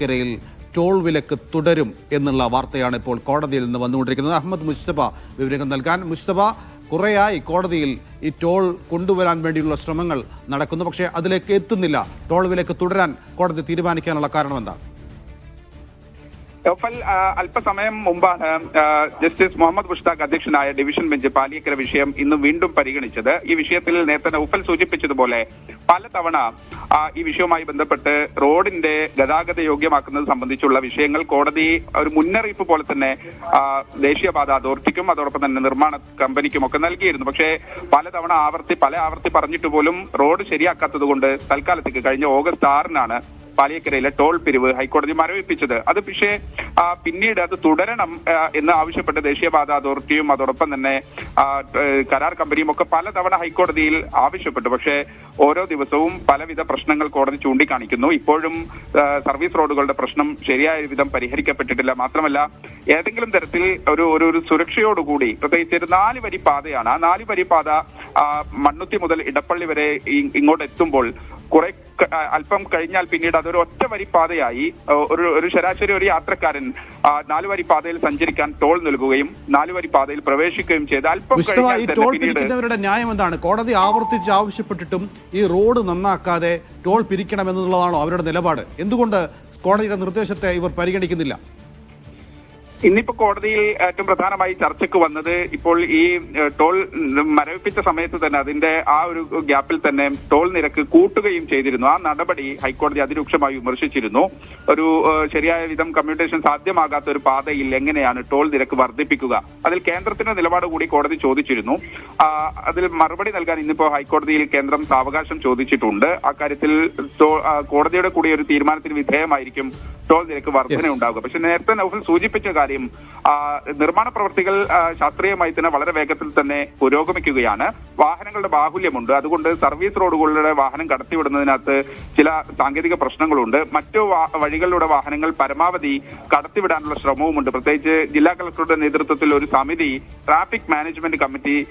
കരയിൽ ടോൾ വിലക്ക് തുടരും എന്നുള്ള വാർത്തയാണ് ഇപ്പോൾ കോടതിയിൽ നിന്ന് വന്നുകൊണ്ടിരിക്കുന്നത്. അഹമ്മദ് മുസ്തഫ വിവരങ്ങൾ നൽകാൻ. മുസ്തഫ കുറേയായി കോടതിയിൽ ഈ ടോൾ കൊണ്ടുവരാൻ വേണ്ടിയുള്ള ശ്രമങ്ങൾ നടക്കുന്നു. പക്ഷേ അതിലേക്ക് എത്തുന്നില്ല. ടോൾ വിലക്ക് തുടരാൻ കോടതി തീരുമാനിക്കാനുള്ള കാരണം എന്താണ്? എൽ അല്പസമയം മുമ്പാണ് ജസ്റ്റിസ് മുഹമ്മദ് മുഷ്താഖ് അധ്യക്ഷനായ ഡിവിഷൻ ബെഞ്ച് പാലിയക്കര വിഷയം ഇന്ന് വീണ്ടും പരിഗണിച്ചത്. ഈ വിഷയത്തിൽ നേരത്തെ ഉഫൽ സൂചിപ്പിച്ചതുപോലെ പലതവണ ഈ വിഷയവുമായി ബന്ധപ്പെട്ട് റോഡിന്റെ ഗതാഗത യോഗ്യമാക്കുന്നത് സംബന്ധിച്ചുള്ള വിഷയങ്ങൾ കോടതി ഒരു മുന്നറിയിപ്പ് പോലെ തന്നെ ദേശീയപാത അതോറിറ്റിക്കും അതോടൊപ്പം തന്നെ നിർമ്മാണ കമ്പനിക്കും ഒക്കെ നൽകിയിരുന്നു. പക്ഷേ പലതവണ ആവർത്തി പല ആവർത്തി പറഞ്ഞിട്ട് പോലും റോഡ് ശരിയാക്കാത്തത് കൊണ്ട് തൽക്കാലത്തേക്ക് കഴിഞ്ഞ ഓഗസ്റ്റ് ആറിനാണ് പാലിയക്കരയിലെ ടോൾ പിരിവ് ഹൈക്കോടതി മരവിപ്പിച്ചത് അത് പക്ഷേ പിന്നീട് അത് തുടരണം എന്ന് ആവശ്യപ്പെട്ട് ദേശീയപാത അതോറിറ്റിയും അതോടൊപ്പം തന്നെ കരാർ കമ്പനിയും ഒക്കെ പലതവണ ഹൈക്കോടതിയിൽ ആവശ്യപ്പെട്ടു. പക്ഷേ ഓരോ ദിവസവും പലവിധ പ്രശ്നങ്ങൾ കോടതി ചൂണ്ടിക്കാണിക്കുന്നു. ഇപ്പോഴും സർവീസ് റോഡുകളുടെ പ്രശ്നം ശരിയായ വിധം പരിഹരിക്കപ്പെട്ടിട്ടില്ല. മാത്രമല്ല ഏതെങ്കിലും തരത്തിൽ ഒരു ഒരു ഒരു സുരക്ഷയോടുകൂടി പ്രത്യേകിച്ച് നാല് വരി പാതയാണ്. ആ നാല് വരി പാത മണ്ണുത്തി മുതൽ ഇടപ്പള്ളി വരെ ഇങ്ങോട്ട് എത്തുമ്പോൾ കുറെ അല്പം കഴിഞ്ഞാൽ പിന്നീട് അതൊരു ഒറ്റ വരി പാതയായി ഒരു ഒരു ശരാശരി ഒരു യാത്രക്കാരൻ നാലു വരി പാതയിൽ സഞ്ചരിക്കാൻ ടോൾ നൽകുകയും നാല് വരി പാതയിൽ പ്രവേശിക്കുകയും ചെയ്ത്. അല്പം കഴിഞ്ഞാൽ ടോൾ പിരിക്കുന്നവരുടെ ന്യായം എന്താണ്? കോടതി ആവർത്തിച്ച് ആവശ്യപ്പെട്ടിട്ടും ഈ റോഡ് നന്നാക്കാതെ ടോൾ പിരിക്കണം പിരിക്കണമെന്നുള്ളതാണോ അവരുടെ നിലപാട്? എന്തുകൊണ്ട് കോടതിയുടെ നിർദ്ദേശത്തെ ഇവർ പരിഗണിക്കുന്നില്ല? ഇന്നിപ്പോ കോടതിയിൽ ഏറ്റവും പ്രധാനമായി ചർച്ചയ്ക്ക് വന്നത് ഇപ്പോൾ ഈ ടോൾ മരവിപ്പിച്ച സമയത്ത് തന്നെ അതിന്റെ ആ ഒരു ഗ്യാപ്പിൽ തന്നെ ടോൾ നിരക്ക് കൂട്ടുകയും ചെയ്തിരുന്നു. ആ നടപടി ഹൈക്കോടതി അതിരൂക്ഷമായി വിമർശിച്ചിരുന്നു. ഒരു ശരിയായ വിധം കമ്മ്യൂട്ടേഷൻ സാധ്യമാകാത്ത ഒരു പാതയിൽ എങ്ങനെയാണ് ടോൾ നിരക്ക് വർദ്ധിപ്പിക്കുക? അതിൽ കേന്ദ്രത്തിന്റെ നിലപാട് കൂടി കോടതി ചോദിച്ചിരുന്നു. അതിൽ മറുപടി നൽകാൻ ഇന്നിപ്പോ ഹൈക്കോടതിയിൽ കേന്ദ്രം സാവകാശം ചോദിച്ചിട്ടുണ്ട്. അക്കാര്യത്തിൽ കോടതിയുടെ കൂടി ഒരു തീരുമാനത്തിന് വിധേയമായിരിക്കും ടോൾ നിരക്ക് വർധന ഉണ്ടാവുക പക്ഷെ നേരത്തെ നൌഫൽ സൂചിപ്പിച്ച കാര്യം ആ, നിർമ്മാണ പ്രവർത്തികൾ ശാസ്ത്രീയമായി തന്നെ വളരെ വേഗത്തിൽ തന്നെ പുരോഗമിക്കുകയാണ്. വാഹനങ്ങളുടെ ബാഹുല്യമുണ്ട്. അതുകൊണ്ട് സർവീസ് റോഡുകളിലൂടെ വാഹനം കടത്തിവിടുന്നതിനകത്ത് ചില സാങ്കേതിക പ്രശ്നങ്ങളുണ്ട്. മറ്റു വഴികളിലൂടെ വാഹനങ്ങൾ പരമാവധി കടത്തിവിടാനുള്ള ശ്രമവുമുണ്ട്. പ്രത്യേകിച്ച് ജില്ലാ കളക്ടറുടെ നേതൃത്വത്തിൽ ഒരു സമിതി ട്രാഫിക് മാനേജ്മെന്റ് കമ്മിറ്റി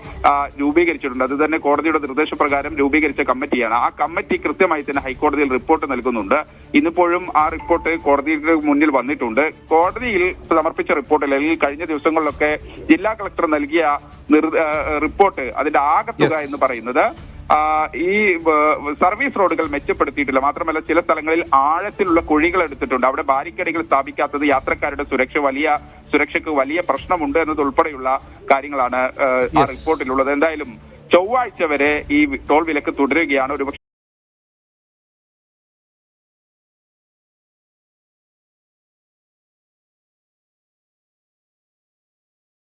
രൂപീകരിച്ചിട്ടുണ്ട്. അത് തന്നെ കോടതിയുടെ നിർദ്ദേശപ്രകാരം രൂപീകരിച്ച കമ്മിറ്റിയാണ്. ആ കമ്മിറ്റി കൃത്യമായി തന്നെ ഹൈക്കോടതിയിൽ റിപ്പോർട്ട് നൽകുന്നുണ്ട്. ഇന്നിപ്പോഴും ആ റിപ്പോർട്ട് കോടതിയുടെ മുന്നിൽ വന്നിട്ടുണ്ട്. കോടതിയിൽ സമർപ്പിച്ച റിപ്പോർട്ടിൽ അല്ലെങ്കിൽ കഴിഞ്ഞ ദിവസങ്ങളിലൊക്കെ ജില്ലാ കളക്ടർ നൽകിയ റിപ്പോർട്ട് അതിന്റെ ആകത്തുക എന്ന് പറയുന്നത് ഈ സർവീസ് റോഡുകൾ മെച്ചപ്പെടുത്തിയിട്ടില്ല. മാത്രമല്ല ചില സ്ഥലങ്ങളിൽ ആഴത്തിലുള്ള കുഴികൾ എടുത്തിട്ടുണ്ട്. അവിടെ ബാരിക്കേഡുകൾ സ്ഥാപിക്കാത്തത് യാത്രക്കാരുടെ സുരക്ഷ വലിയ സുരക്ഷയ്ക്ക് വലിയ പ്രശ്നമുണ്ട് എന്നതുൾപ്പെടെയുള്ള കാര്യങ്ങളാണ് ആ. റിപ്പോർട്ടിലുള്ളത്. എന്തായാലും ചൊവ്വാഴ്ച വരെ ഈ ടോൾ വിലക്ക് തുടരുകയാണ്. ഒരു